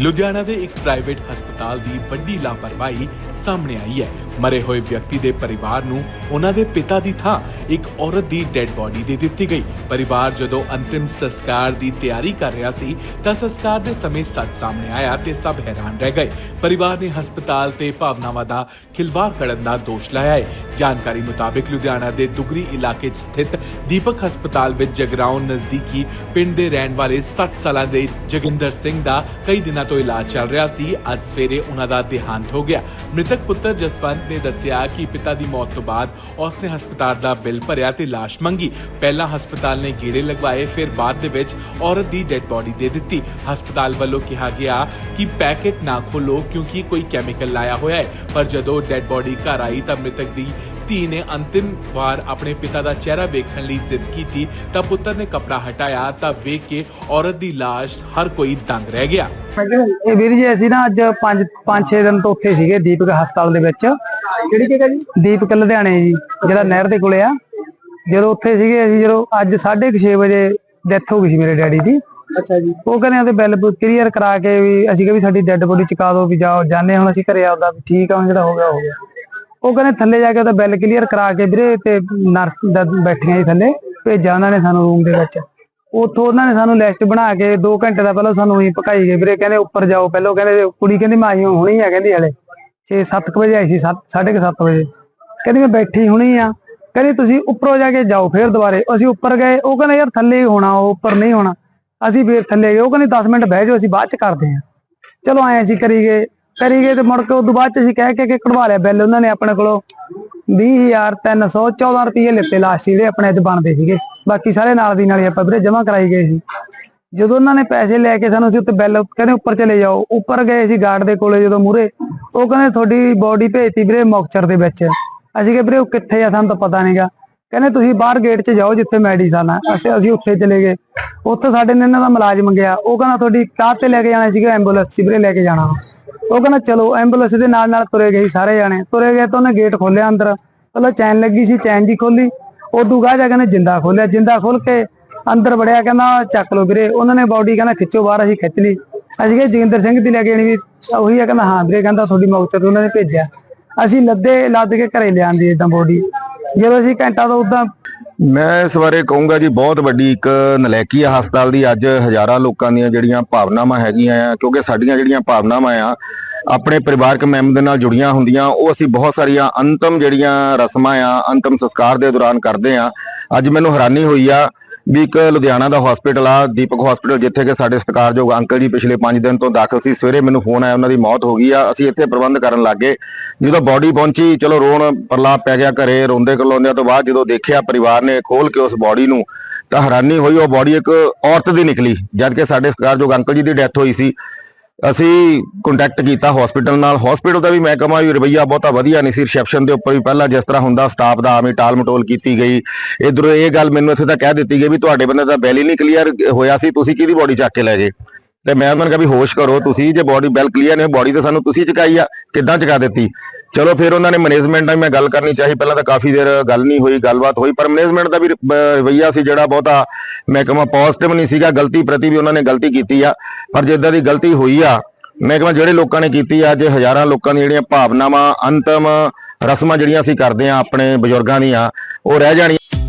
ਲੁਧਿਆਣਾ ਦੇ ਇੱਕ ਪ੍ਰਾਈਵੇਟ ਹਸਪਤਾਲ ਦੀ ਵੱਡੀ ਲਾਪਰਵਾਹੀ ਸਾਹਮਣੇ ਆਈ ਹੈ। ਮਰੇ ਹੋਏ ਵਿਅਕਤੀ ਦੇ ਪਰਿਵਾਰ ਨੂੰ ਉਹਨਾਂ ਦੇ ਪਿਤਾ ਦੀ ਥਾਂ ਇੱਕ ਔਰਤ ਦੀ ਡੈੱਡ ਬੋਡੀ ਦੇ ਦਿੱਤੀ ਗਈ। ਪਰਿਵਾਰ ਜਦੋਂ ਅੰਤਿਮ ਸੰਸਕਾਰ ਦੀ ਤਿਆਰੀ ਕਰ ਰਿਹਾ ਸੀ, ਤਾਂ ਸੰਸਕਾਰ ਦੇ ਸਮੇਂ ਸੱਚ ਸਾਹਮਣੇ ਆਇਆ ਤੇ ਸਭ ਹੈਰਾਨ ਰਹਿ ਗਏ। ਪਰਿਵਾਰ ਨੇ ਹਸਪਤਾਲ ਤੇ ਭਾਵਨਾਵਾਂ ਦਾ ਖਿਲਵਾੜ ਕਰਨ ਦਾ ਦੋਸ਼ ਲਾਇਆ ਹੈ। ਜਾਣਕਾਰੀ ਮੁਤਾਬਿਕ ਲੁਧਿਆਣਾ ਦੇ ਦੁਗਰੀ ਇਲਾਕੇ 'ਚ ਸਥਿਤ ਦੀਪਕ ਹਸਪਤਾਲ ਵਿੱਚ ਜਗਰਾਉਂ ਨਜ਼ਦੀਕੀ ਪਿੰਡ ਦੇ ਰਹਿਣ ਵਾਲੇ 60 ਸਾਲਾਂ ਦੇ ਜੋਗਿੰਦਰ ਸਿੰਘ ਦਾ ਕਈ ਦਿਨਾਂ ਤੋਂ ਇਲਾਜ ਚੱਲ ਰਿਹਾ ਸੀ। ਅੱਜ ਸਵੇਰੇ ਉਹਨਾਂ ਦਾ ਦੇਹਾਂਤ ਹੋ ਗਿਆ। ਮ੍ਰਿਤਕ ਪੁੱਤਰ ਜਸਵੰਤ ਨੇ ਦੱਸਿਆ ਕਿ ਪਿਤਾ ਦੀ ਮੌਤ ਤੋਂ ਬਾਅਦ ਉਸਨੇ ਹਸਪਤਾਲ ਦਾ ਬਿੱਲ ਭਰਿਆ ਤੇ ਲਾਸ਼ ਮੰਗੀ। ਪਹਿਲਾਂ ਹਸਪਤਾਲ ਨੇ ਗੇੜੇ ਲਗਵਾਏ, ਫਿਰ ਬਾਅਦ ਦੇ ਵਿੱਚ ਔਰਤ ਦੀ ਡੈੱਡ ਬੋਡੀ ਦੇ ਦਿੱਤੀ। ਹਸਪਤਾਲ ਵੱਲੋਂ ਕਿਹਾ ਗਿਆ ਕਿ ਪੈਕੇਟ ਨਾ ਖੋਲੋ ਕਿਉਂਕਿ ਕੋਈ ਕੈਮੀਕਲ ਲਾਇਆ ਹੋਇਆ ਹੈ। ਪਰ ਜਦੋਂ ਡੈੱਡ ਬੋਡੀ ਘਰ ਆਈ ਤਾਂ ਮ੍ਰਿਤਕ ਦੀ ਧੀ ਨੇ ਅੰਤਿਮ ਵਾਰ ਆਪਣੇ ਪਿਤਾ ਦਾ ਚਿਹਰਾ ਵੇਖਣ ਲਈ ਜ਼ਿੱਦ ਕੀਤੀ ਤਾਂ ਪੁੱਤਰ ਨੇ ਕਪੜਾ ਹਟਾਇਆ ਤਾਂ ਵੇਖ ਕੇ ਔਰਤ ਦੀ ਲਾਸ਼ ਹਰ ਕੋਈ ਦੰਗ ਰਹਿ ਗਿਆ। ਇਹ ਵੀਰ ਜੀ ਅਸੀਂ ਨਾ ਅੱਜ 5 5-6 ਦਿਨ ਤੋਂ ਉੱਥੇ ਸੀਗੇ ਦੀਪਕ ਹਸਪਤਾਲ ਦੇ ਵਿੱਚ। ਕਿਹੜੀ ਜਗ੍ਹਾ ਜੀ? ਦੀਪਕ ਲੁਧਿਆਣੇ ਜੀ ਜਿਹੜਾ ਨਹਿਰ ਦੇ ਕੋਲੇ ਆ। ਜਦੋਂ ਉੱਥੇ ਸੀਗੇ ਅਸੀਂ ਜਦੋਂ ਅੱਜ 6:30 ਵਜੇ ਡੈਥ ਹੋ ਗਈ ਸੀ ਮੇਰੇ ਡੈਡੀ ਦੀ। ਅੱਛਾ ਜੀ। ਉਹ ਕਹਿੰਦੇ ਉਹਦੇ ਬਿੱਲ ਕਲੀਅਰ ਕਰਾ ਕੇ ਵੀ ਅਸੀਂ ਕਿਹਾ ਵੀ ਸਾਡੀ ਡੈੱਡ ਬੋਡੀ ਚੁਕਾ ਦਿਓ ਵੀ ਜਾਓ ਜਾਣੇ ਹੁਣ ਅਸੀਂ ਘਰੇ ਆਉਦਾ ਵੀ ਠੀਕ ਆ ਹੁਣ ਜਿਹੜਾ ਹੋ ਗਿਆ ਹੋ ਗਿਆ। ਉਹ ਕਹਿੰਦੇ ਥੱਲੇ ਜਾ ਕੇ ਉਹਦਾ ਬਿੱਲ ਕਲੀਅਰ ਕਰਾ ਕੇ ਵੀਰੇ ਤੇ ਨਰਸ ਦਾ ਬੈਠੀਆਂ ਜੀ ਥੱਲੇ ਭੇਜਿਆ ਉਹਨਾਂ ਨੇ ਸਾਨੂੰ ਰੂਮ ਦੇ ਵਿੱਚ। ਉੱਥੋਂ ਉਹਨਾਂ ਨੇ ਸਾਨੂੰ ਲਿਸਟ ਬਣਾ ਕੇ 2 ਘੰਟੇ ਦਾ ਪਹਿਲਾਂ ਸਾਨੂੰ ਹੀ ਭਕਾਈ ਗਏ। ਵੀਰੇ ਕਹਿੰਦੇ ਉੱਪਰ ਜਾਓ ਪਹਿਲਾਂ ਕਹਿੰਦੇ ਕੁੜੀ ਕਹਿੰਦੀ ਮੈਂ ਆਈ ਹੁਣੀ ਆ ਕਹਿੰਦੀ ਹਲੇ। 6-7 ਵਜੇ ਆਈ ਸੀ 7:30 ਵਜੇ। ਕਹਿੰਦੀ ਮੈਂ ਬੈਠੀ ਹੁਣੀ ਆ। ਕਹਿੰਦੀ ਤੁਸੀਂ ਉੱਪਰੋਂ ਜਾ ਕੇ ਜਾਓ ਫੇਰ ਦੁਬਾਰੇ। ਅਸੀਂ ਉੱਪਰ ਗਏ, ਉਹ ਕਹਿੰਦਾ ਯਾਰ ਥੱਲੇ ਹੀ ਹੋਣਾ, ਉਹ ਉੱਪਰ ਨਹੀਂ ਹੋਣਾ। ਅਸੀਂ ਫੇਰ ਥੱਲੇ ਗਏ, ਉਹ ਕਹਿੰਦੀ 10 ਮਿੰਟ ਬਹਿ ਜਾਓ, ਅਸੀਂ ਬਾਅਦ ਚ ਕਰਦੇ ਹਾਂ। ਚਲੋ ਆਏ ਅਸੀਂ ਕਰੀ ਗਏ। ਕਰੀ ਗਏ ਤੇ ਮੁੜ ਕੇ ਉਦੋਂ ਬਾਅਦ ਚ ਅਸੀਂ ਕਹਿ ਕੇ ਕਿ ਕਢਵਾ ਲਿਆ ਬਿੱਲ, ਉਹਨਾਂ ਨੇ ਆਪਣੇ ਕੋਲੋਂ 20314 ਰੁਪਏ ਲਿੱਤੇ ਲਾਸਟ ਜਿਹੜੇ ਆਪਣੇ ਅੱਜ ਬਣਦੇ ਸੀਗੇ। ਬਾਕੀ ਸਾਰੇ ਨਾਲ ਦੀ ਨਾਲ ਹੀ ਆਪਾਂ ਵੀਰੇ ਜਮ੍ਹਾਂ ਕਰਾਈ ਗਏ ਸੀ। ਜਦੋਂ ਉਹਨਾਂ ਨੇ ਪੈਸੇ ਲੈ ਕੇ ਸਾਨੂੰ ਅਸੀਂ ਉੱਤੇ ਬਿੱਲ ਕਹਿੰਦੇ ਉੱਪਰ ਚਲੇ ਜਾਓ, ਉੱਪਰ ਗਏ ਸੀ ਗਾਰਡ ਦੇ ਕੋਲੇ ਜਦੋਂ ਮੂਰੇ ਉਹ ਕਹਿੰਦੇ ਤੁਹਾਡੀ ਬੋਡੀ ਭੇਜਤੀ ਵੀਰੇ ਮੌਕਚਰ ਦੇ ਵਿੱਚ। ਅਸੀਂ ਕਿਹਾ ਵੀਰੇ ਉਹ ਕਿੱਥੇ ਆ ਸਾਨੂੰ ਤਾਂ ਪਤਾ ਨਹੀਂਗਾ ਕਹਿੰਦੇ ਤੁਸੀਂ ਬਾਹਰ ਗੇਟ 'ਚ ਜਾਓ ਜਿੱਥੇ ਮੈਡੀਸਨ ਆ। ਅਸੀਂ ਅਸੀਂ ਉੱਥੇ ਚਲੇ ਗਏ। ਉੱਥੇ ਸਾਡੇ ਨੇ ਇਹਨਾਂ ਦਾ ਮੁਲਾਜ਼ਮ ਗਿਆ। ਉਹ ਕਹਿੰਦਾ ਤੁਹਾਡੀ ਕਾਰ ਤੇ ਲੈ ਕੇ ਜਾਣਾ ਸੀਗਾ ਐਂਬੂਲੈਂਸ ਸੀ ਵੀਰੇ ਲੈ ਕੇ ਜਾਣਾ। ਵਾ। ਉਹ ਕਹਿੰਦਾ, ਚਲੋ ਐਂਬੂਲੈਂਸ ਦੇ ਨਾਲ ਨਾਲ ਤੁਰੇ ਗਏ ਸਾਰੇ ਜਾਣੇ। ਤੁਰੇ ਗਏ ਤਾਂ ਉਹਨੇ ਗੇਟ ਖੋਲਿਆ ਅੰਦਰ। ਪਹਿਲਾਂ ਚੈਨ ਲੱਗੀ ਸੀ ਚੈਨ ਦੀ ਖੋਲੀ ਉਦੋਂ ਗਾਹ ਜਾ ਕੇ ਜਿੰਦਾ ਖੋਲਿਆ ਜਿੰਦਾ ਖੋਲ ਕੇ ਅੰਦਰ ਵੜਿਆ, ਕਹਿੰਦਾ, ਚੱਕ ਲਓ ਵੀਰੇ। ਉਹਨਾਂ ਨੇ ਬਾਡੀ ਕਹਿੰਦਾ, ਖਿੱਚੋ, ਬਾਹਰ ਅਸੀਂ ਖਿੱਚ ਲਈ। ਅਸੀਂ ਕਿਹਾ, ਜੋਗਿੰਦਰ ਸਿੰਘ ਦੀ ਲੈ ਕੇ ਆਣੀ ਵੀ। ਉਹੀ ਆ, ਕਹਿੰਦਾ, ਹਾਂ ਵੀਰੇ, ਕਹਿੰਦਾ, ਤੁਹਾਡੀ ਮੌਕਚਰ ਉਹਨਾਂ ਨੇ ਭੇਜਿਆ। ਅਸੀਂ ਲੱਦੇ ਲੱਦ ਕੇ ਘਰੇ ਲਿਆਂਦੀ ਇਦਾਂ ਬੋਡੀ ਜਦੋਂ ਅਸੀਂ ਘੰਟਾ ਤੋਂ ਉਦਾਂ ਮੈਂ ਇਸ ਬਾਰੇ ਕਹੂੰਗਾ ਜੀ, ਬਹੁਤ ਵੱਡੀ ਇੱਕ ਨਲੈਕੀ ਆ ਹਸਪਤਾਲ ਦੀ। ਅੱਜ ਹਜ਼ਾਰਾਂ ਲੋਕਾਂ ਦੀਆਂ ਜਿਹੜੀਆਂ ਭਾਵਨਾਵਾਂ ਹੈਗੀਆਂ ਆ, ਕਿਉਂਕਿ ਸਾਡੀਆਂ ਜਿਹੜੀਆਂ ਭਾਵਨਾਵਾਂ ਆ, ਆਪਣੇ ਪਰਿਵਾਰਕ ਮੈਂਬਰ ਦੇ ਨਾਲ ਜੁੜੀਆਂ ਹੁੰਦੀਆਂ, ਉਹ ਅਸੀਂ ਬਹੁਤ ਸਾਰੀਆਂ ਅੰਤਮ ਜਿਹੜੀਆਂ ਰਸਮਾਂ ਆ, ਅੰਤਮ ਸੰਸਕਾਰ ਦੇ ਦੌਰਾਨ ਕਰਦੇ ਆ। ਅੱਜ ਮੈਨੂੰ ਹੈਰਾਨੀ ਹੋਈ ਆ ਵੀ ਇੱਕ ਲੁਧਿਆਣਾ ਦਾ ਹਸਪੀਟਲ ਆ, ਦੀਪਕ ਹਸਪੀਟਲ ਜਿੱਥੇ ਕਿ ਸਾਡੇ ਸਤਿਕਾਰਯੋਗ ਅੰਕਲ ਜੀ ਪਿਛਲੇ 5 ਦਿਨ ਤੋਂ ਦਾਖਲ ਸੀ। ਸਵੇਰੇ ਮੈਨੂੰ ਫੋਨ ਆਇਆ, ਉਹਨਾਂ ਦੀ ਮੌਤ ਹੋ ਗਈ ਆ। ਅਸੀਂ ਇੱਥੇ ਪ੍ਰਬੰਧ ਕਰਨ ਲੱਗੇ। ਜਦੋਂ ਬਾਡੀ ਪਹੁੰਚੀ, ਚਲੋ ਰੋਣ ਪ੍ਰਲਾਪ ਪੈ ਗਿਆ ਘਰੇ, ਰੋਂਦੇ ਕਲੋਂਦਿਆਂ ਤੋਂ ਬਾਅਦ ਜਦੋਂ ਦੇਖਿਆ ਪਰਿਵਾਰ ਨੇ ਖੋਲ ਕੇ ਉਸ ਬਾਡੀ ਨੂੰ, ਤਾਂ ਹੈਰਾਨੀ ਹੋਈ। ਉਹ ਬਾਡੀ ਇੱਕ ਔਰਤ ਦੀ ਨਿਕਲੀ, ਜਦ ਕਿ ਸਾਡੇ ਸਤਿਕਾਰਯੋਗ ਅੰਕਲ ਜੀ ਦੀ ਡੈਥ ਹੋਈ ਸੀ। ਅਸੀਂ ਕੰਟੈਕਟ ਕੀਤਾ ਹਸਪੀਟਲ ਨਾਲ। ਹਸਪੀਟਲ ਦਾ ਵੀ ਮੈਂ ਕਹਾਂ ਵੀ ਰਵਈਆ ਬਹੁਤਾ ਵਧੀਆ ਨਹੀਂ ਸੀ। ਰਿਸੈਪਸ਼ਨ ਦੇ ਉੱਪਰ ਵੀ ਪਹਿਲਾਂ ਜਿਸ ਤਰ੍ਹਾਂ ਹੁੰਦਾ ਸਟਾਫ ਦਾ ਆਵੇਂ ਟਾਲ ਮਟੋਲ ਕੀਤੀ ਗਈ। ਇਧਰੋਂ ਇਹ ਗੱਲ ਮੈਨੂੰ ਇੱਥੇ ਤਾਂ ਕਹਿ ਦਿੱਤੀ ਗਈ ਵੀ ਤੁਹਾਡੇ ਬੰਦੇ ਦਾ ਬੈਲ ਹੀ ਨਹੀਂ ਕਲੀਅਰ ਹੋਇਆ ਸੀ, ਤੁਸੀਂ ਕਿਹਦੀ ਬੋਡੀ ਚੱਕ ਕੇ ਲੈ ਗਏ? ਤੇ ਮੈਂ ਉਹਨਾਂ ਨੂੰ ਕਿਹਾ ਵੀ ਹੋਸ਼ ਕਰੋ, ਤੁਸੀਂ ਜੇ ਬੋਡੀ ਬੈਲ ਕਲੀਅਰ ਨਹੀਂ ਬੋਡੀ ਤਾਂ ਸਾਨੂੰ ਤੁਸੀਂ ਚਕਾਈ ਆ। ਕਿੱਦਾਂ ਚਕਾ ਦਿੱਤੀ? ਚਲੋ ਫਿਰ ਉਹਨਾਂ ਨੇ ਮੈਨੇਜਮੈਂਟ ਨਾਲ ਮੈਂ ਗੱਲ ਕਰਨੀ ਚਾਹੀ, ਪਹਿਲਾਂ ਤਾਂ ਕਾਫੀ ਦੇਰ ਗੱਲ ਨਹੀਂ ਹੋਈ, ਗੱਲਬਾਤ ਹੋਈ, ਪਰ ਮੈਨੇਜਮੈਂਟ ਦਾ ਵੀ ਰ- ਰਵੱਈਆ ਸੀ ਜਿਹੜਾ ਬਹੁਤਾ, ਮੈਂ ਕਹਾਂ ਪੋਜ਼ਿਟਿਵ ਨਹੀਂ ਸੀਗਾ, ਗਲਤੀ ਪ੍ਰਤੀ ਵੀ ਉਹਨਾਂ ਨੇ ਗਲਤੀ ਕੀਤੀ ਆ, ਪਰ ਜਿੱਦਾਂ ਦੀ ਗਲਤੀ ਹੋਈ ਆ, ਮੈਂ ਕਹਾਂ ਜਿਹੜੇ ਲੋਕਾਂ ਨੇ ਕੀਤੀ ਆ ਅੱਜ ਹਜ਼ਾਰਾਂ ਲੋਕਾਂ ਦੀਆਂ ਜਿਹੜੀਆਂ ਭਾਵਨਾਵਾਂ, ਅੰਤਮ ਰਸਮਾਂ ਜਿਹੜੀਆਂ ਅਸੀਂ ਕਰਦੇ ਆ, ਆਪਣੇ ਬਜ਼ੁਰਗਾਂ ਦੀਆਂ, ਉਹ ਰਹਿ ਜਾਣੀਆਂ।